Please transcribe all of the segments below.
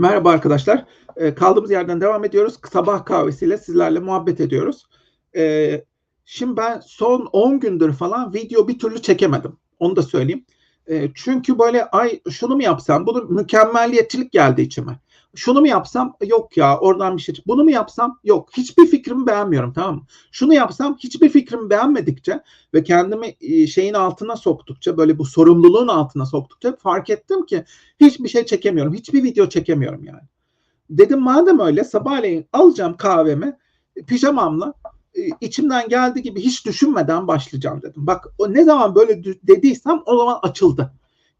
Merhaba arkadaşlar. Ee, kaldığımız yerden devam ediyoruz. Sabah kahvesiyle sizlerle muhabbet ediyoruz. Ee, şimdi ben son 10 gündür falan video bir türlü çekemedim. Onu da söyleyeyim. Ee, çünkü böyle ay şunu mu yapsam? Bunu mükemmelliyetçilik geldi içime. Şunu mu yapsam? Yok ya oradan bir şey. Bunu mu yapsam? Yok. Hiçbir fikrimi beğenmiyorum tamam mı? Şunu yapsam hiçbir fikrimi beğenmedikçe ve kendimi e, şeyin altına soktukça böyle bu sorumluluğun altına soktukça fark ettim ki hiçbir şey çekemiyorum. Hiçbir video çekemiyorum yani. Dedim madem öyle sabahleyin alacağım kahvemi pijamamla e, içimden geldiği gibi hiç düşünmeden başlayacağım dedim. Bak o ne zaman böyle dediysem o zaman açıldı.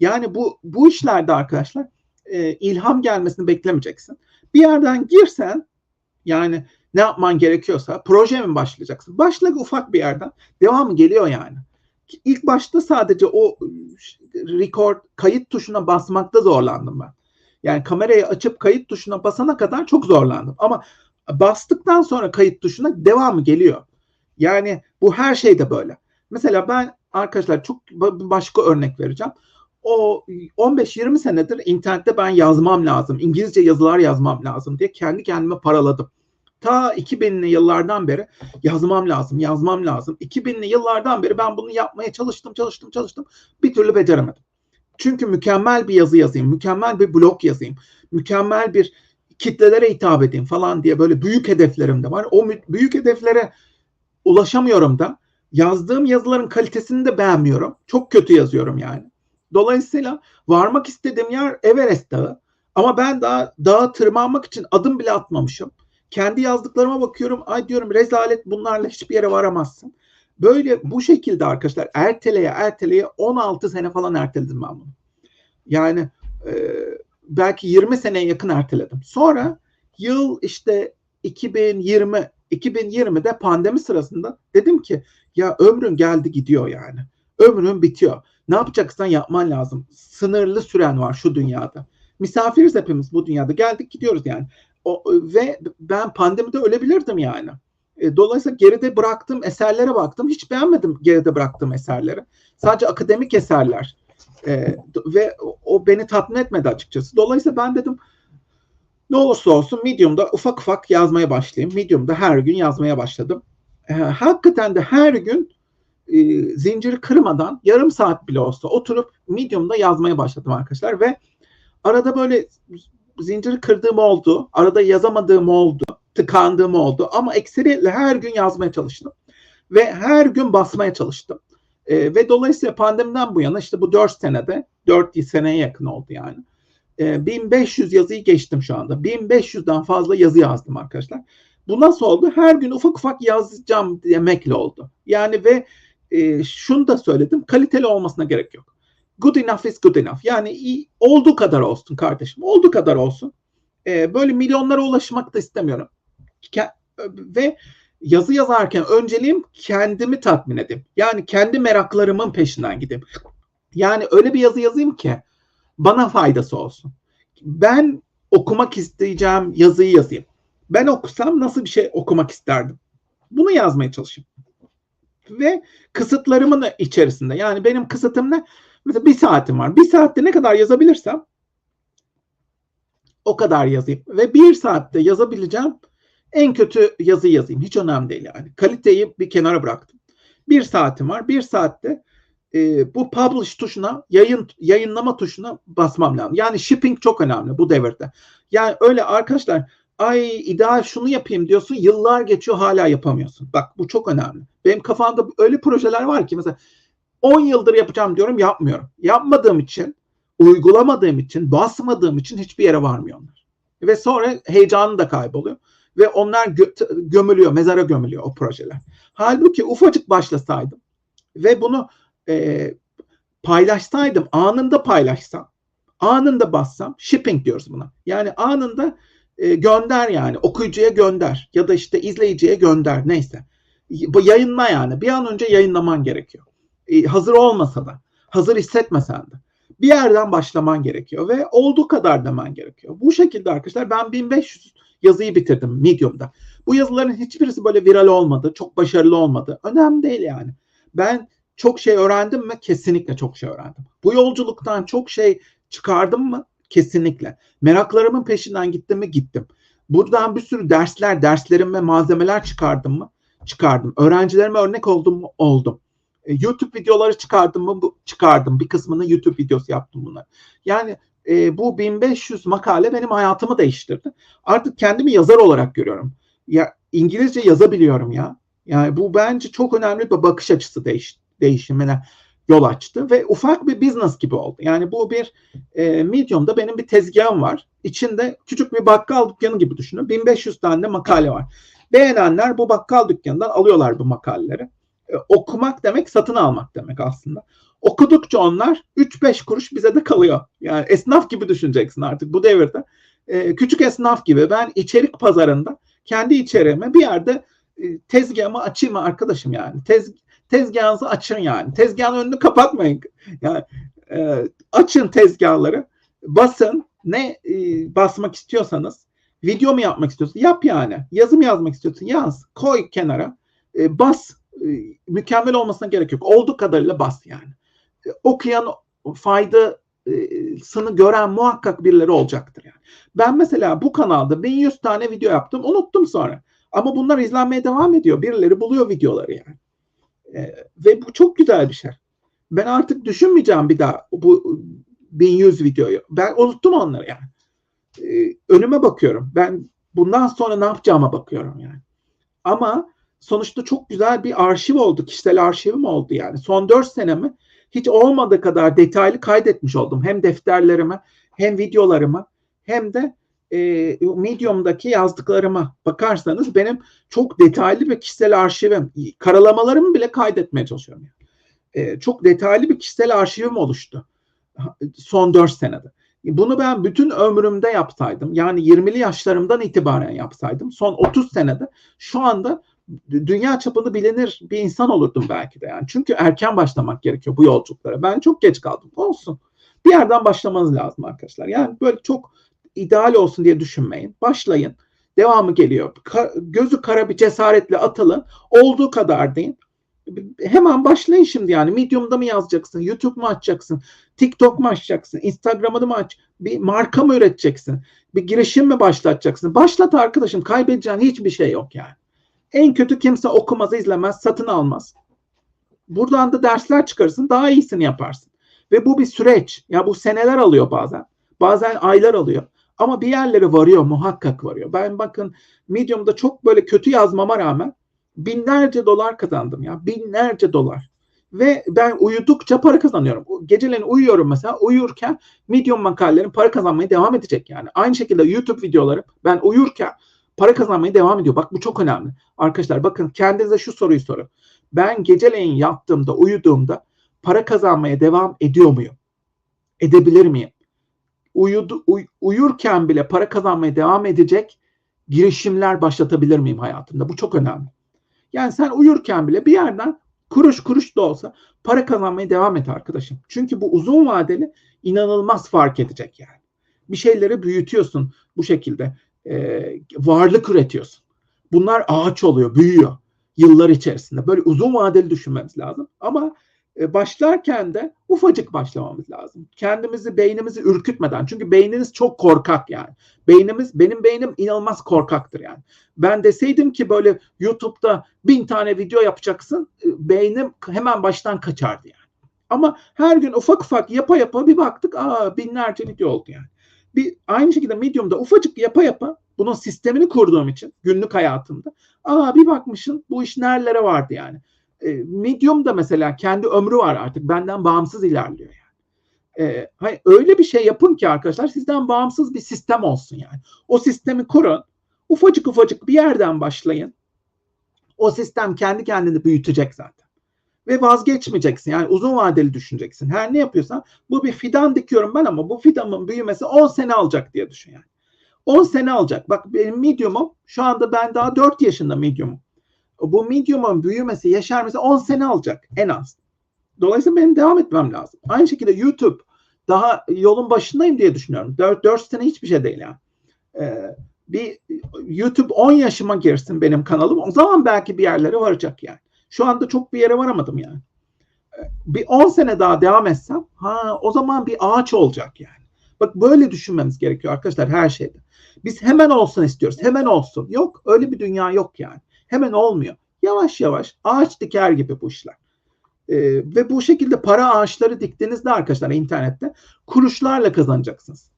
Yani bu bu işlerde arkadaşlar e, ilham gelmesini beklemeyeceksin. Bir yerden girsen yani ne yapman gerekiyorsa proje mi başlayacaksın? Başla ufak bir yerden. Devamı geliyor yani. İlk başta sadece o e, record kayıt tuşuna basmakta zorlandım ben. Yani kamerayı açıp kayıt tuşuna basana kadar çok zorlandım. Ama bastıktan sonra kayıt tuşuna devamı geliyor. Yani bu her şeyde böyle. Mesela ben arkadaşlar çok ba- başka örnek vereceğim. O 15-20 senedir internette ben yazmam lazım. İngilizce yazılar yazmam lazım diye kendi kendime paraladım. Ta 2000'li yıllardan beri yazmam lazım, yazmam lazım. 2000'li yıllardan beri ben bunu yapmaya çalıştım, çalıştım, çalıştım. Bir türlü beceremedim. Çünkü mükemmel bir yazı yazayım, mükemmel bir blog yazayım, mükemmel bir kitlelere hitap edeyim falan diye böyle büyük hedeflerim de var. O büyük hedeflere ulaşamıyorum da. Yazdığım yazıların kalitesini de beğenmiyorum. Çok kötü yazıyorum yani. Dolayısıyla varmak istediğim yer Everest Dağı. Ama ben daha dağa tırmanmak için adım bile atmamışım. Kendi yazdıklarıma bakıyorum. Ay diyorum rezalet bunlarla hiçbir yere varamazsın. Böyle bu şekilde arkadaşlar erteleye erteleye 16 sene falan erteledim ben bunu. Yani e, belki 20 seneye yakın erteledim. Sonra yıl işte 2020 2020'de pandemi sırasında dedim ki ya ömrün geldi gidiyor yani. Ömrün bitiyor. Ne yapacaksan yapman lazım. Sınırlı süren var şu dünyada. Misafiriz hepimiz bu dünyada. Geldik gidiyoruz yani. O, ve ben pandemide ölebilirdim yani. E, Dolayısıyla geride bıraktığım eserlere baktım. Hiç beğenmedim geride bıraktığım eserleri. Sadece akademik eserler. E, ve o- beni tatmin etmedi açıkçası. Dolayısıyla ben dedim ne olursa olsun Medium'da ufak ufak yazmaya başlayayım. Medium'da her gün yazmaya başladım. E, hakikaten de her gün e, zinciri kırmadan yarım saat bile olsa oturup Medium'da yazmaya başladım arkadaşlar ve arada böyle zinciri kırdığım oldu. Arada yazamadığım oldu. Tıkandığım oldu. Ama ekseriyetle her gün yazmaya çalıştım. Ve her gün basmaya çalıştım. E, ve dolayısıyla pandemiden bu yana işte bu 4 senede 4 seneye yakın oldu yani. E, 1500 yazıyı geçtim şu anda. 1500'den fazla yazı yazdım arkadaşlar. Bu nasıl oldu? Her gün ufak ufak yazacağım demekle oldu. Yani ve e, şunu da söyledim. Kaliteli olmasına gerek yok. Good enough is good enough. Yani iyi, olduğu kadar olsun kardeşim. Olduğu kadar olsun. E, böyle milyonlara ulaşmak da istemiyorum. Ke- ve yazı yazarken önceliğim kendimi tatmin edeyim. Yani kendi meraklarımın peşinden gideyim. Yani öyle bir yazı yazayım ki bana faydası olsun. Ben okumak isteyeceğim yazıyı yazayım. Ben okusam nasıl bir şey okumak isterdim? Bunu yazmaya çalışayım. Ve kısıtlarımın içerisinde. Yani benim kısıtım ne? Mesela bir saatim var. Bir saatte ne kadar yazabilirsem o kadar yazayım. Ve bir saatte yazabileceğim en kötü yazı yazayım. Hiç önemli değil yani. Kaliteyi bir kenara bıraktım. Bir saatim var. Bir saatte e, bu publish tuşuna, yayın yayınlama tuşuna basmam lazım. Yani shipping çok önemli bu devirde. Yani öyle arkadaşlar ay ideal şunu yapayım diyorsun yıllar geçiyor hala yapamıyorsun. Bak bu çok önemli. Benim kafamda öyle projeler var ki mesela 10 yıldır yapacağım diyorum yapmıyorum. Yapmadığım için, uygulamadığım için, basmadığım için hiçbir yere varmıyor onlar. Ve sonra heyecanı da kayboluyor. Ve onlar gö- gömülüyor, mezara gömülüyor o projeler. Halbuki ufacık başlasaydım ve bunu e, paylaşsaydım, anında paylaşsam, anında bassam, shipping diyoruz buna. Yani anında e, gönder yani, okuyucuya gönder ya da işte izleyiciye gönder neyse. Bu yayınla yani, bir an önce yayınlaman gerekiyor. E, hazır olmasa da, hazır hissetmesen de bir yerden başlaman gerekiyor ve olduğu kadar demen gerekiyor. Bu şekilde arkadaşlar ben 1500 yazıyı bitirdim Medium'da. Bu yazıların hiçbirisi böyle viral olmadı, çok başarılı olmadı. Önemli değil yani. Ben çok şey öğrendim mi? Kesinlikle çok şey öğrendim. Bu yolculuktan çok şey çıkardım mı? Kesinlikle. Meraklarımın peşinden gittim mi? Gittim. Buradan bir sürü dersler, derslerim ve malzemeler çıkardım mı? Çıkardım. Öğrencilerime örnek oldum mu? Oldum. E, YouTube videoları çıkardım mı? Çıkardım. Bir kısmını YouTube videosu yaptım bunlar. Yani e, bu 1500 makale benim hayatımı değiştirdi. Artık kendimi yazar olarak görüyorum. Ya İngilizce yazabiliyorum ya. Yani bu bence çok önemli bir bakış açısı değiş, değişimine yol açtı ve ufak bir business gibi oldu. Yani bu bir e, Medium'da benim bir tezgahım var. İçinde küçük bir bakkal dükkanı gibi düşünün. 1500 tane de makale var. Beğenenler bu bakkal dükkanından alıyorlar bu makaleleri. E, okumak demek satın almak demek aslında. Okudukça onlar 3-5 kuruş bize de kalıyor. Yani esnaf gibi düşüneceksin artık bu devirde. E, küçük esnaf gibi ben içerik pazarında kendi içeriğimi bir yerde e, tezgahımı açayım arkadaşım yani. Tez, tezgahınızı açın yani. Tezgahın önünü kapatmayın. Yani e, açın tezgahları. Basın. Ne e, basmak istiyorsanız video mu yapmak istiyorsun? Yap yani. Yazım yazmak istiyorsun? Yaz. Koy kenara. E, bas. E, mükemmel olmasına gerek yok. Olduğu kadarıyla bas yani. E, okuyan faydasını gören muhakkak birileri olacaktır yani. Ben mesela bu kanalda 1100 tane video yaptım. Unuttum sonra. Ama bunlar izlenmeye devam ediyor. Birileri buluyor videoları yani. E, ve bu çok güzel bir şey. Ben artık düşünmeyeceğim bir daha bu 1100 videoyu. Ben unuttum onları yani. E, önüme bakıyorum. Ben bundan sonra ne yapacağıma bakıyorum yani. Ama sonuçta çok güzel bir arşiv oldu. Kişisel arşivim oldu yani. Son 4 senemi hiç olmadığı kadar detaylı kaydetmiş oldum. Hem defterlerime hem videolarıma hem de e, Medium'daki yazdıklarıma bakarsanız benim çok detaylı bir kişisel arşivim, karalamalarımı bile kaydetmeye çalışıyorum. E, çok detaylı bir kişisel arşivim oluştu son 4 senede. Bunu ben bütün ömrümde yapsaydım, yani 20'li yaşlarımdan itibaren yapsaydım, son 30 senede şu anda dünya çapında bilinir bir insan olurdum belki de yani. Çünkü erken başlamak gerekiyor bu yolculuklara. Ben çok geç kaldım. Olsun. Bir yerden başlamanız lazım arkadaşlar. Yani böyle çok ideal olsun diye düşünmeyin. Başlayın. Devamı geliyor. Ka- gözü kara bir cesaretle atılın. Olduğu kadar deyin. Hemen başlayın şimdi yani. Medium'da mı yazacaksın? YouTube mu açacaksın? TikTok mu açacaksın? Instagram'ı mı aç? Bir marka mı üreteceksin? Bir girişim mi başlatacaksın? Başlat arkadaşım. Kaybedeceğin hiçbir şey yok yani. En kötü kimse okumaz, izlemez, satın almaz. Buradan da dersler çıkarırsın. Daha iyisini yaparsın. Ve bu bir süreç. Ya bu seneler alıyor bazen. Bazen aylar alıyor. Ama bir yerlere varıyor muhakkak varıyor. Ben bakın Medium'da çok böyle kötü yazmama rağmen binlerce dolar kazandım ya. Binlerce dolar. Ve ben uyudukça para kazanıyorum. Geceleyin uyuyorum mesela. Uyurken Medium makalelerim para kazanmaya devam edecek yani. Aynı şekilde YouTube videoları ben uyurken para kazanmaya devam ediyor. Bak bu çok önemli. Arkadaşlar bakın kendinize şu soruyu sorun. Ben geceleyin yattığımda, uyuduğumda para kazanmaya devam ediyor muyum? Edebilir miyim? Uyudu, uy, uyurken bile para kazanmaya devam edecek girişimler başlatabilir miyim hayatımda? Bu çok önemli. Yani sen uyurken bile bir yerden kuruş kuruş da olsa para kazanmaya devam et arkadaşım. Çünkü bu uzun vadeli inanılmaz fark edecek yani. Bir şeyleri büyütüyorsun bu şekilde. Ee, varlık üretiyorsun. Bunlar ağaç oluyor, büyüyor yıllar içerisinde. Böyle uzun vadeli düşünmemiz lazım. Ama e, başlarken de ufacık başlamamız lazım. Kendimizi, beynimizi ürkütmeden. Çünkü beyniniz çok korkak yani. Beynimiz, benim beynim inanılmaz korkaktır yani. Ben deseydim ki böyle YouTube'da bin tane video yapacaksın, e, beynim hemen baştan kaçardı yani. Ama her gün ufak ufak yapa yapa bir baktık, aa binlerce video oldu yani. Bir aynı şekilde Medium'da ufacık yapa yapa bunun sistemini kurduğum için günlük hayatımda, aa bir bakmışın bu iş nerelere vardı yani e, Medium da mesela kendi ömrü var artık. Benden bağımsız ilerliyor yani. E, hani öyle bir şey yapın ki arkadaşlar sizden bağımsız bir sistem olsun yani. O sistemi kurun. Ufacık ufacık bir yerden başlayın. O sistem kendi kendini büyütecek zaten. Ve vazgeçmeyeceksin. Yani uzun vadeli düşüneceksin. Her ne yapıyorsan bu bir fidan dikiyorum ben ama bu fidanın büyümesi 10 sene alacak diye düşün yani. 10 sene alacak. Bak benim medium'um şu anda ben daha 4 yaşında medium'um bu medium'un büyümesi, yeşermesi 10 sene alacak en az. Dolayısıyla benim devam etmem lazım. Aynı şekilde YouTube daha yolun başındayım diye düşünüyorum. 4, 4 sene hiçbir şey değil yani. Ee, bir YouTube 10 yaşıma girsin benim kanalım. O zaman belki bir yerlere varacak yani. Şu anda çok bir yere varamadım yani. Ee, bir 10 sene daha devam etsem ha o zaman bir ağaç olacak yani. Bak böyle düşünmemiz gerekiyor arkadaşlar her şeyde. Biz hemen olsun istiyoruz. Hemen olsun. Yok öyle bir dünya yok yani. Hemen olmuyor. Yavaş yavaş ağaç diker gibi bu işler. Ee, ve bu şekilde para ağaçları diktiğinizde arkadaşlar internette kuruşlarla kazanacaksınız.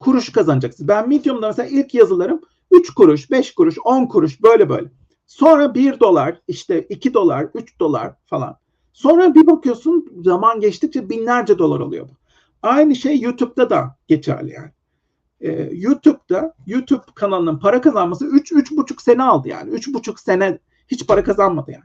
Kuruş kazanacaksınız. Ben Medium'da mesela ilk yazılarım 3 kuruş, 5 kuruş, 10 kuruş böyle böyle. Sonra 1 dolar, işte 2 dolar, 3 dolar falan. Sonra bir bakıyorsun zaman geçtikçe binlerce dolar oluyor bu. Aynı şey YouTube'da da geçerli yani. Ee, YouTube'da YouTube kanalının para kazanması 3 üç, buçuk sene aldı yani. Üç buçuk sene hiç para kazanmadı yani.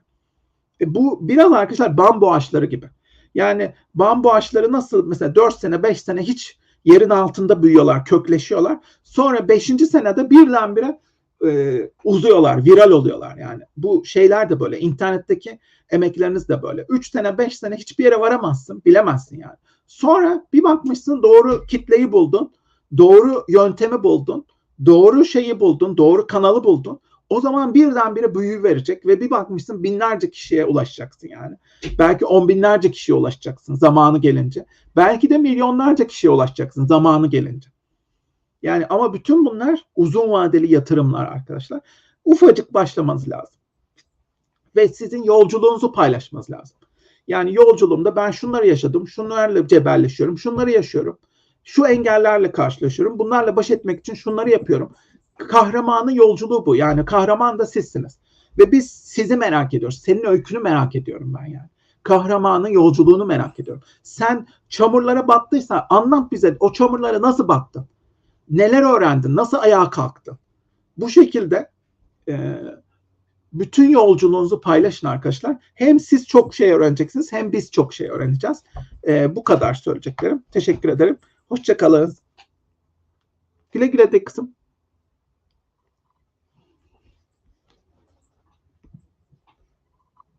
E, bu biraz arkadaşlar bambu ağaçları gibi. Yani bambu ağaçları nasıl mesela 4 sene 5 sene hiç yerin altında büyüyorlar, kökleşiyorlar. Sonra 5. senede birdenbire e, uzuyorlar, viral oluyorlar yani. Bu şeyler de böyle, internetteki emekleriniz de böyle. 3 sene, 5 sene hiçbir yere varamazsın, bilemezsin yani. Sonra bir bakmışsın doğru kitleyi buldun, doğru yöntemi buldun, doğru şeyi buldun, doğru kanalı buldun. O zaman birdenbire büyü verecek ve bir bakmışsın binlerce kişiye ulaşacaksın yani. Belki on binlerce kişiye ulaşacaksın zamanı gelince. Belki de milyonlarca kişiye ulaşacaksın zamanı gelince. Yani ama bütün bunlar uzun vadeli yatırımlar arkadaşlar. Ufacık başlamanız lazım. Ve sizin yolculuğunuzu paylaşmanız lazım. Yani yolculuğumda ben şunları yaşadım, şunlarla cebelleşiyorum, şunları yaşıyorum. Şu engellerle karşılaşıyorum. Bunlarla baş etmek için şunları yapıyorum. Kahramanın yolculuğu bu. Yani kahraman da sizsiniz. Ve biz sizi merak ediyoruz. Senin öykünü merak ediyorum ben yani. Kahramanın yolculuğunu merak ediyorum. Sen çamurlara battıysan anlat bize o çamurlara nasıl battın? Neler öğrendin? Nasıl ayağa kalktın? Bu şekilde e, bütün yolculuğunuzu paylaşın arkadaşlar. Hem siz çok şey öğreneceksiniz hem biz çok şey öğreneceğiz. E, bu kadar söyleyeceklerim. Teşekkür ederim. Hoşçakalın. Güle güle de kızım.